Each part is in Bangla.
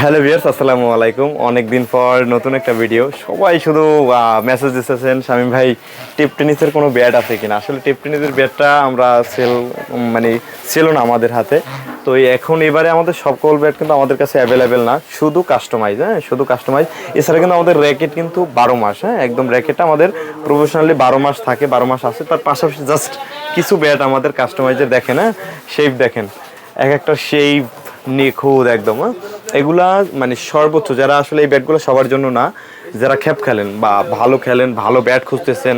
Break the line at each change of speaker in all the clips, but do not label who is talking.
হ্যালো ভিয়ার্স আসসালামু আলাইকুম। অনেক দিন পর নতুন একটা ভিডিও। সবাই শুধু মেসেজ দিতেছেন স্বামী ভাই, টেপ টেনিসের কোনো ব্যাট আছে কিনা? আসলে টেপ টেনিসের ব্যাটটা আমরা সেল মানে ছিল না আমাদের হাতে। তো এখন এবারে আমাদের সকল ব্যাট কিন্তু আমাদের কাছে অ্যাভেলেবেল না। শুধু কাস্টমাইজ হ্যাঁ? শুধু কাস্টমাইজ এছাড়া কিন্তু আমাদের র্যাকেট কিন্তু বারো মাস হ্যাঁ? একদম র্যাকেটটা আমাদের প্রফেশনালি বারো মাস থাকে, বারো মাস আছে। তার পাশাপাশি জাস্ট কিছু ব্যাট আমাদের কাস্টমাইজের দেখেন হ্যাঁ? শেপ দেখেন। এক একটা শেপ নিখুঁত একদম হ্যাঁ? এগুলা মানে সর্বোচ্চ, যারা আসলে এই ব্যাটগুলো সবার জন্য না, যারা খেপ খেলেন বা ভালো খেলেন, ভালো ব্যাট খুঁজতেছেন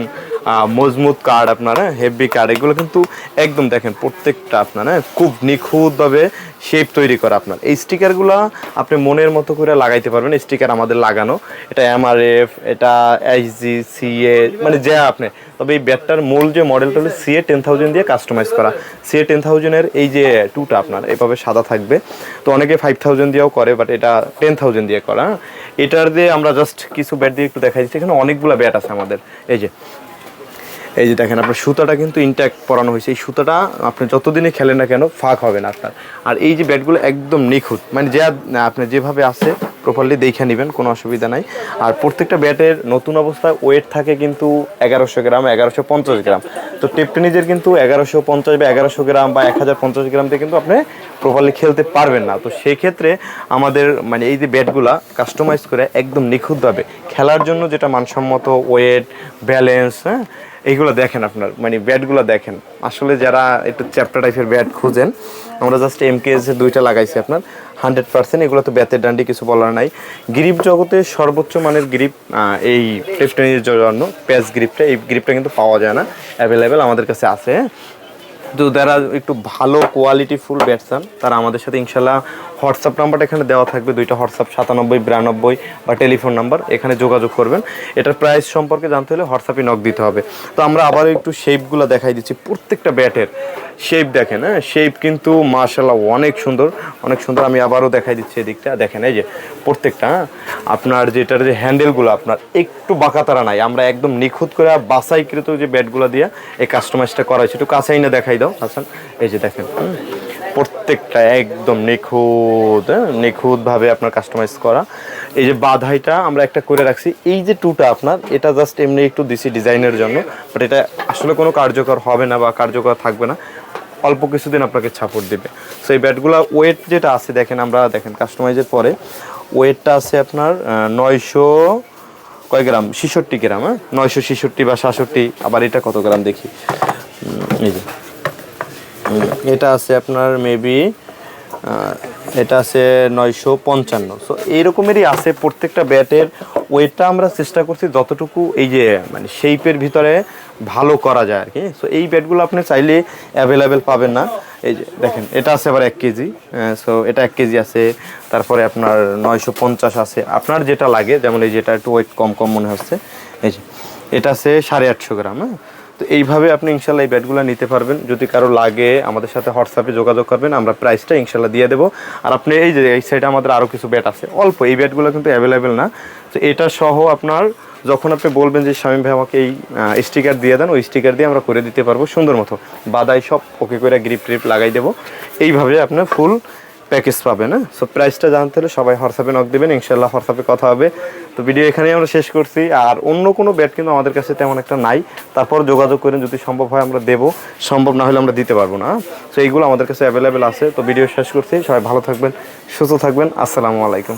মজবুত কার্ড আপনার হ্যাঁ হেভি কার্ড এগুলো কিন্তু একদম দেখেন প্রত্যেকটা আপনার হ্যাঁ খুব নিখুঁতভাবে শেপ তৈরি করা আপনার। এই স্টিকারগুলো আপনি মনের মতো করে লাগাইতে পারবেন স্টিকার আমাদের লাগানো। এটা এমআরএফ এটা এইচজি সিএ মানে যা আপনি। তবে এই ব্যাটটার মূল যে মডেলটা হলো সিএ টেন থাউজেন্ড দিয়ে কাস্টমাইজ করা। সিএ টেন থাউজেন্ডের এই যে টুটা আপনার, এভাবে সাদা থাকবে। তো অনেকে ফাইভ থাউজেন্ড দিয়েও করে বাট এটা টেন থাউজেন্ড দিয়ে করা? এটার দিয়ে আমরা জাস্ট কিছু ব্যাট দিয়ে একটু দেখাই দিচ্ছি। এখানে অনেকগুলো ব্যাট আছে আমাদের। এই যে এই যে দেখেন আপনার সুতাটা কিন্তু ইনট্যাক্ট পরানো হয়েছে। এই সুতাটা আপনি যতদিনই খেলেন না কেন, ফাঁক হবে না আপনার। আর এই যে ব্যাটগুলো একদম নিখুঁত। মানে যে আপনি যেভাবে আছে প্রপারলি দেখে নেবেন, কোনো অসুবিধা নাই। আর প্রত্যেকটা ব্যাটের নতুন অবস্থায় ওয়েট থাকে কিন্তু এগারোশো গ্রাম, এগারোশো পঞ্চাশ গ্রাম। তো টেপটেনিজের কিন্তু এগারোশো পঞ্চাশ বা এগারোশো গ্রাম বা এক হাজার পঞ্চাশ গ্রাম দিয়ে কিন্তু আপনি প্রপারলি খেলতে পারবেন না। তো সেই ক্ষেত্রে আমাদের মানে এই যে ব্যাটগুলা কাস্টমাইজ করে একদম নিখুঁতভাবে খেলার জন্য যেটা মানসম্মত ওয়েট ব্যালেন্স হ্যাঁ এইগুলো দেখেন আপনার মানে ব্যাটগুলো দেখেন। আসলে যারা একটু চ্যাপ্টার টাইপের ব্যাট খুঁজেন, আমরা জাস্ট এম কে দুইটা লাগাইছি আপনার। হান্ড্রেড পার্সেন্ট এগুলো তো ব্যাতের ডান্ডি, কিছু বলার নাই। গ্রিপ জগতে সর্বোচ্চ মানের গ্রিপ এই টেস্টেনির জন্য প্যাচ গ্রিপটা এই গ্রিপটা কিন্তু পাওয়া যায় না। অ্যাভেলেবেল আমাদের কাছে আছে? তো যারা একটু ভালো কোয়ালিটি ফুল ব্যাটসান তারা আমাদের সাথে ইনশাল্লাহ হোয়াটসঅ্যাপ নাম্বারটা এখানে দেওয়া থাকবে, দুইটা হোয়াটসঅ্যাপ সাতানব্বই, বিরানব্বই বা টেলিফোন নাম্বার এখানে যোগাযোগ করবেন। এটার প্রাইস সম্পর্কে জানতে হলে হোয়াটসঅ্যাপে নক দিতে হবে। তো আমরা আবারও একটু শেপগুলো দেখাই দিচ্ছি। প্রত্যেকটা ব্যাটের শেপ দেখেন হ্যাঁ? শেপ কিন্তু মার্শাল্লাহ অনেক সুন্দর অনেক সুন্দর। আমি আবারও দেখাই দিচ্ছি এদিকটা। দেখেন এই যে প্রত্যেকটা হ্যাঁ? আপনার যেটার যে হ্যান্ডেলগুলো আপনার একটু বাঁকাতারা নাই। আমরা একদম নিখুঁত করে বাসাইকৃত যে ব্যাটগুলো দিয়ে এই কাস্টমাইজটা করা হয়েছে। একটু কাছাই না দেখাই দাও, হাসান। এই যে দেখেন প্রত্যেকটা একদম নিখুঁত নিখুঁতভাবে আপনার কাস্টমাইজ করা। এই যে বাধাইটা আমরা একটা করে রাখছি। এই যে টুটা আপনার, এটা জাস্ট এমনি একটু দিছি ডিজাইনের জন্য বাট এটা আসলে কোনো কার্যকর হবে না বা কার্যকর থাকবে না। অল্প কিছুদিন আপনাকে ছাপড় দিবে। সো এই ব্যাটগুলো ওয়েট যেটা আছে, দেখেন আমরা, দেখেন কাস্টমাইজের পরে ওয়েটটা আছে আপনার নয়শো কয় গ্রাম? ছেষট্টি গ্রাম হ্যাঁ? নয়শো ছেষট্টি বা সাতষট্টি, আবার এটা কত গ্রাম দেখি? এই যে। এটা আছে আপনার মেবি এটা আছে নয়শো পঞ্চান্ন। সো এইরকমেরই আছে প্রত্যেকটা ব্যাটের। ওয়েটটা আমরা চেষ্টা করছি যতটুকু এই যে মানে শেপের ভিতরে ভালো করা যায় আর কি। সো এই ব্যাটগুলো আপনি চাইলে অ্যাভেলেবেল পাবেন না। এই যে, দেখেন, এটা আছে আবার এক কেজি। সো এটা এক কেজি আছে। তারপরে আপনার নয়শো পঞ্চাশ আছে। আপনার যেটা লাগে, যেমন এই যেটা একটু ওয়েট কম কম মনে হচ্ছে। এই যে, এটা আছে সাড়ে আটশো গ্রাম হ্যাঁ? তো এইভাবে আপনি ইনশাল্লাহ এই ব্যাটগুলো নিতে পারবেন। যদি কারও লাগে, আমাদের সাথে হোয়াটসঅ্যাপে যোগাযোগ করবেন, আমরা প্রাইসটা ইনশাল্লাহ দিয়ে দেবো। আর আপনি এই যে, এই সাইডে আমাদের আরও কিছু ব্যাট আছে। অল্প, এই ব্যাটগুলো কিন্তু অ্যাভেলেবেল না। তো এটা সহ আপনার, যখন আপনি বলবেন যে, স্বামী ভাই, আমাকে এই স্টিকার দিয়ে দেন, ওই স্টিকার দিয়ে আমরা করে দিতে পারব সুন্দর মতো। বাদাই সব ওকে করে গ্রিপ ট্রিপ লাগাই দেবো। এইভাবে আপনার ফুল প্যাকেজ পাবেন হ্যাঁ সো প্রাইসটা জানতে হলে সবাই হোয়াটসঅ্যাপে নক দেবেন ইনশাল্লাহ হোয়াটসঅ্যাপে কথা হবে। তো ভিডিও এখানেই আমরা শেষ করছি। আর অন্য কোনো ব্যাট কিন্তু আমাদের কাছে তেমন একটা নাই। তারপর যোগাযোগ করেন যদি সম্ভব হয় আমরা দেবো। সম্ভব না হলে আমরা দিতে পারব না। সো এইগুলো আমাদের কাছে অ্যাভেলেবেল আছে। তো ভিডিও শেষ করছি। সবাই ভালো থাকবেন, সুস্থ থাকবেন। আসসালামু আলাইকুম।